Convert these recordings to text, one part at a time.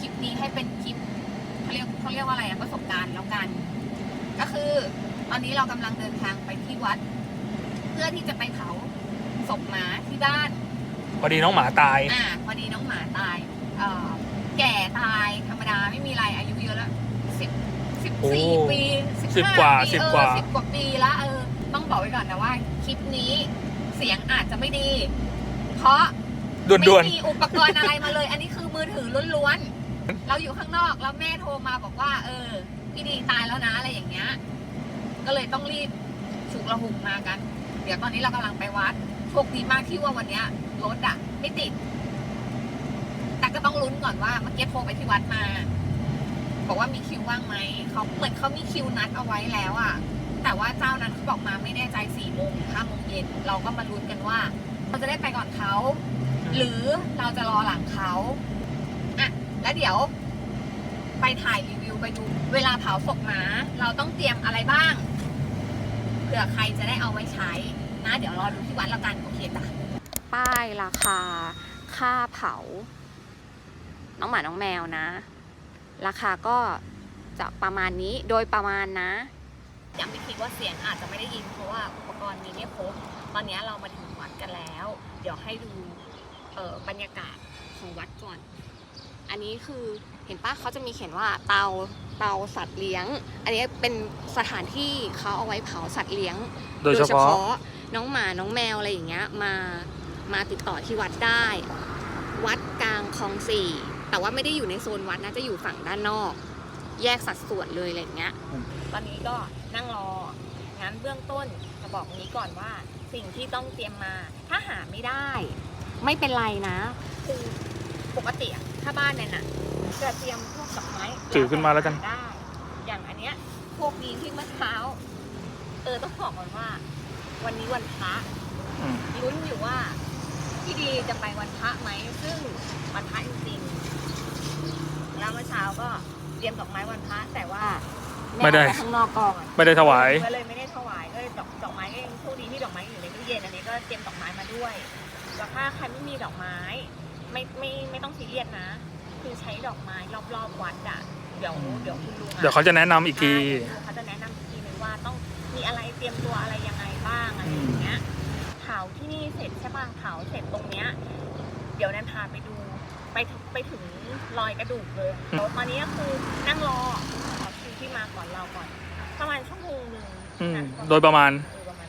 คลิปนี้ให้เป็นคลิปเขาเรียกเขาเรียกว่าอะไรอะประสบการณ์แล้วกัน ก็คือตอนนี้เรากำลังเดินทางไปที่วัด เพื่อที่จะไปเผาศพหมาที่บ้าน พอดีน้องหมาตาย อ่าพอดีน้องหมาตายเอ่อแก่ตายธรรมดาไม่มีอะไรอายุเยอะแล้วสิบสิบสี่โอ้ปีสิบสิบห้ากว่าปีสิบเออกว่า สิบกว่าปีละเออ ต้องบอกไว้ก่อนนะว่า คลิปนี้เสียงอาจจะไม่ดี เพราะด่วนไม่มีอุปกรณ์อะไรมาเลย อันนี้คือมือถือล้วนๆ เราอยู่ข้างนอกแล้วแม่โทรมาบอกว่า เออ พี่ดีตายแล้วนะอะไรอย่างเงี้ย ก็เลยต้องรีบฉุกระหุกมากัน เดี๋ยวตอนนี้เรากำลังไปวัดโชคดีมากที่ว่าวันเนี้ยรถอะไม่ติด แต่ก็ต้องลุ้นก่อนว่าเมื่อกี้โทรไปที่วัดมา บอกว่ามีคิวว่างไหมเขาเหมือนเขามีคิวนัดเอาไว้แล้วอะแต่ว่าเจ้านั้นเขาบอกมาไม่แน่ใจสี่โมงห้าโมงเย็นเราก็มาลุ้นกันว่า เราจะได้ไปก่อนเขาหรือเราจะรอหลังเขา แล้วเดี๋ยวไปถ่ายรีวิวไปดูเวลาเผาศพหมา เราต้องเตรียมอะไรบ้างเผื่อใครจะได้เอาไว้ใช้นะ เดี๋ยวรอดูที่วัดแล้วกันโอเคจ้ะป้ายราคา ค่าเผา น้องหมาน้องแมวนะ ราคาก็จะประมาณนี้โดยประมาณนะยังไม่คิดว่าเสียงอาจจะไม่ได้ยินเพราะว่าอุปกรณ์มีไม่ครบตอนนี้เรามาถึงวัดกันแล้ว เดี๋ยวให้ดูเอ่อบรรยากาศของวัดก่อน อันนี้คือเห็นปะเขาจะมีเขียนว่าเตาเตาสัตว์เลี้ยง อันนี้เป็นสถานที่เขาเอาไว้เผาสัตว์เลี้ยงๆโดยเฉพาะน้องหมาน้องแมวอะไรอย่างเงี้ยมามาติดต่อที่วัดได้ วัดกลางคลองสี่แต่ว่าไม่ได้อยู่ในโซนวัดนะจะอยู่ฝั่งด้านนอก แยกสัดส่วนเลยอะไรอย่างเงี้ยอืมตอนนี้ก็นั่งรองั้นเบื้องต้นจะบอกนี้ก่อนว่าสิ่งที่ต้องเตรียมมา ถ้าหาไม่ได้ ไม่เป็นไรนะคือ ปกติอะถ้าบ้านเนี่ยน่ะจะเตรียมพวกดอกไม้ถือขึ้นมาแล้วกัน ได้ อย่างอันเนี้ย พวกนี้ที่เมื่อเช้า เออต้องบอกก่อนว่า วันนี้วันพระอืมลุ้นอยู่ว่า พี่ดีจะไปวันพระไหมซึ่งวันพระจริงๆแล้วเมื่อเช้าก็เตรียมดอกไม้วันพระแต่ว่าไม่ได้แเอาปข้างนอกก่อน ไม่ได้ถวาย ก็เลยไม่ได้ถวายก็เลยดอกดอกไม้ก็ยังโชคดีที่ดอกไม้อยู่ในตู้เย็นอันนี้ก็เตรียมดอกไม้มาด้วยแล้วถ้าใครไม่มีดอกไม้ ไม่ไม่ไม่ต้องซีเรียสนะ คือใช้ดอกไม้รอบๆวัดอะเดี๋ยวเดี๋ยวคุณลุงอะเดี๋ยวเขาจะแนะนำอีกที ใช่เดี๋ยวเขาจะแนะนำอีกทีนึงว่าต้องมีอะไรเตรียมตัวอะไรยังไงบ้างอะไรอย่างเงี้ยเผาที่นี่เสร็จใช่ป่ะเผาเสร็จตรงเนี้ยเดี๋ยวนันพาไปดู ไปถึงไปถึงรอยกระดูกเลยเดี๋ยวตอนนี้ก็คือนั่งรอขอคิวที่มาก่อนเราก่อน ประมาณชั่วโมงหนึ่งอืม นะโดยประมาณ เออประมาณ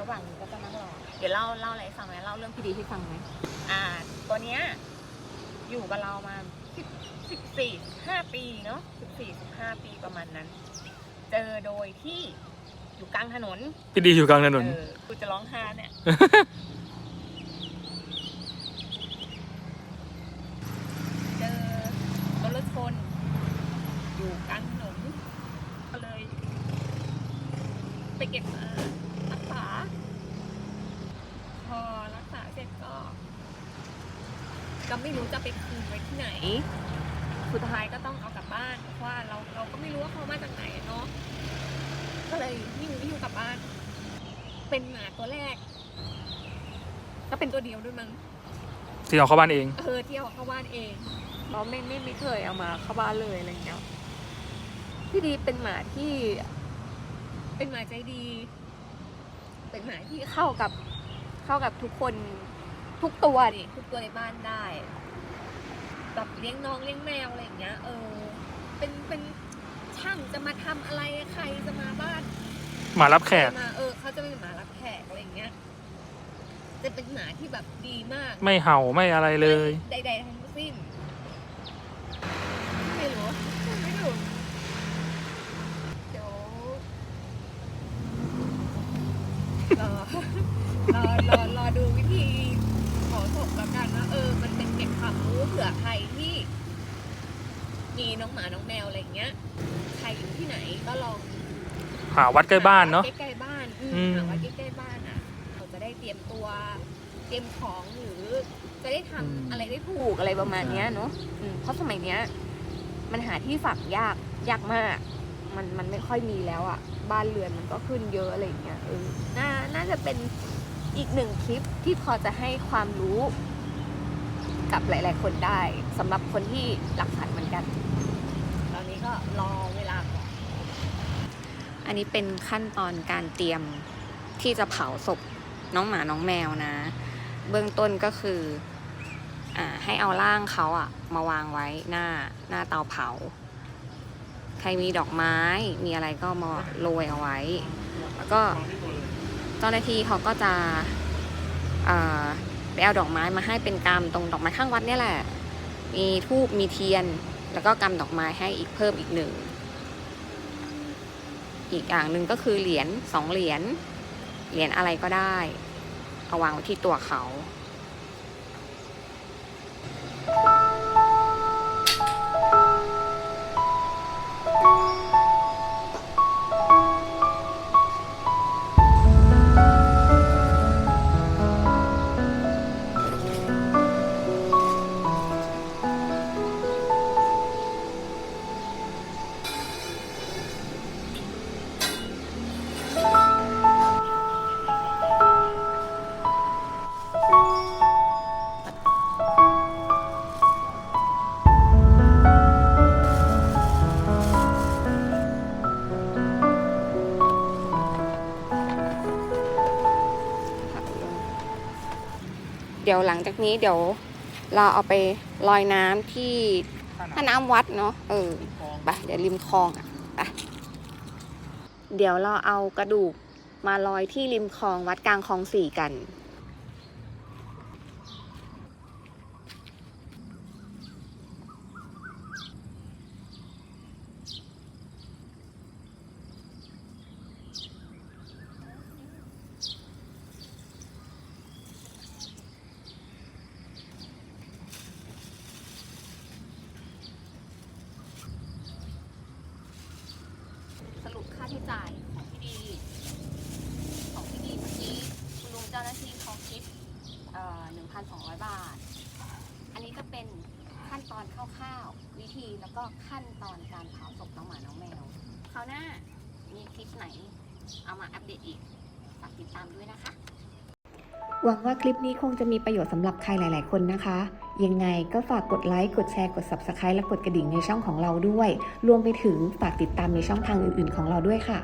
ระหว่างนี้ก็จะนั่งรอ เดี๋ยวเล่าเล่าอะไรให้ฟังไหมเล่าเรื่องพี่ดีให้ฟังไหม อ่า ตัวเนี้ยอยู่กับเรามาสิบสิบสี่ห้าปีเนาะสิบสี่สิบห้าปีประมาณนั้น เจอโดยที่อยู่กลางถนนพี่ดีอยู่กลางถนน เออกูจะร้องไห้เนี่ย เจอรถรถชนอยู่กลางถนนก็เลย ไปเก็บมารักษา พอรักษาเสร็จก็ ก็ไม่รู้จะไปคืนไว้ที่ไหน สุดท้ายก็ต้องเอากลับบ้านเพราะว่าเราเราก็ไม่รู้ว่าเขามาจากไหนอะเนาะก็เลยยิ่งไม่อยู่กลับบ้าน เป็นหมาตัวแรก ก็เป็นตัวเดียวด้วยมั้งที่เอาเข้าบ้านเอง เออที่เอาเข้าบ้านเองเราไม่ไม่ไม่เคยเอามาเข้าบ้านเลยอะไรเงี้ยพี่ดีเป็นหมาที่ เป็นหมาใจดี เป็นหมาที่เข้ากับเข้ากับทุกคน ทุกตัวดิทุกตัวในบ้านได้ แบบเลี้ยงน้องเลี้ยงแมวอะไรอย่างเงี้ย เออ เป็นเป็นช่างจะมาทำอะไรใครจะมาบ้านหมารับแขกมาเออเขาจะเป็นหมารับแขกอะไรอย่างเงี้ย จะเป็นหมาที่แบบดีมาก ไม่เห่าไม่อะไรเลย ใดๆทั้งสิ้น มีน้องหมาน้องแมวอะไรอย่างเงี้ยใครอยู่ที่ไหนก็ลองหาวัดใกล้บ้านเนาะใกล้ๆบ้านอืมอืม หาวัดใกล้ๆบ้านอะเขาจะได้เตรียมตัว เตรียมของหรือจะได้ทำอะไรได้ถูกอะไรประมาณเนี้ยเนาะอืมเพราะสมัยเนี้ย มันหาที่ฝังยากยากมาก มันมันไม่ค่อยมีแล้วอะ บ้านเรือนมันก็ขึ้นเยอะอะไรอย่างเงี้ยเออน่าน่าจะเป็นอีกหนึ่งคลิปที่พอจะให้ความรู้ กับหลาย ๆ คนได้สำหรับคนที่รักสัตว์เหมือนกัน ตอนนี้ก็รอเวลาก่อนอันนี้เป็นขั้นตอนการเตรียมที่จะเผาศพน้องหมาน้องแมวนะ เบื้องต้นก็คืออ่าให้เอาร่างเขาอะมาวางไว้หน้าหน้าเตาเผา ใครมีดอกไม้มีอะไรก็มาโรยเอาไว้ แล้วก็เจ้าหน้าที่เขาก็จะอ่า ไปเอาดอกไม้มาให้เป็นกำตรงดอกไม้ข้างวัดเนี่ยแหละ มีทูบมีเทียน แล้วก็กำดอกไม้ให้อีกเพิ่มอีกหนึ่ง อีกอย่างหนึ่งก็คือเหรียญสองเหรียญ เหรียญอะไรก็ได้ เอาวางไว้ที่ตัวเขา เดี๋ยวหลังจากนี้เดี๋ยวเราเอาไปลอยน้ำที่ท่าน้ำวัดเนาะเออไปเดี๋ยวริมคลองอะไปเดี๋ยวเราเอากระดูกมาลอยที่ริมคลองวัดกลางคลองสี่กัน สรุปค่าที่จ่ายของพี่ดี ของพี่ดีเมื่อกี้คุณลุงเจ้าหน้าที่เขาคิด เอ่อ1,200บาท อันนี้ก็เป็นขั้นตอนคร่าวๆวิธีแล้วก็ขั้นตอนการเผาศพน้องหมาน้องแมวคราวหน้ามีคลิปไหนเอามาอัปเดตอีกฝากติดตามด้วยนะคะ หวังว่าคลิปนี้คงจะมีประโยชน์สำหรับใครหลาย ๆ คนนะคะ ยังไงก็ฝากกดไลค์ กดแชร์ กด Subscribe และกดกระดิ่งในช่องของเราด้วย รวมไปถึงฝากติดตามในช่องทางอื่น ๆ ของเราด้วยค่ะ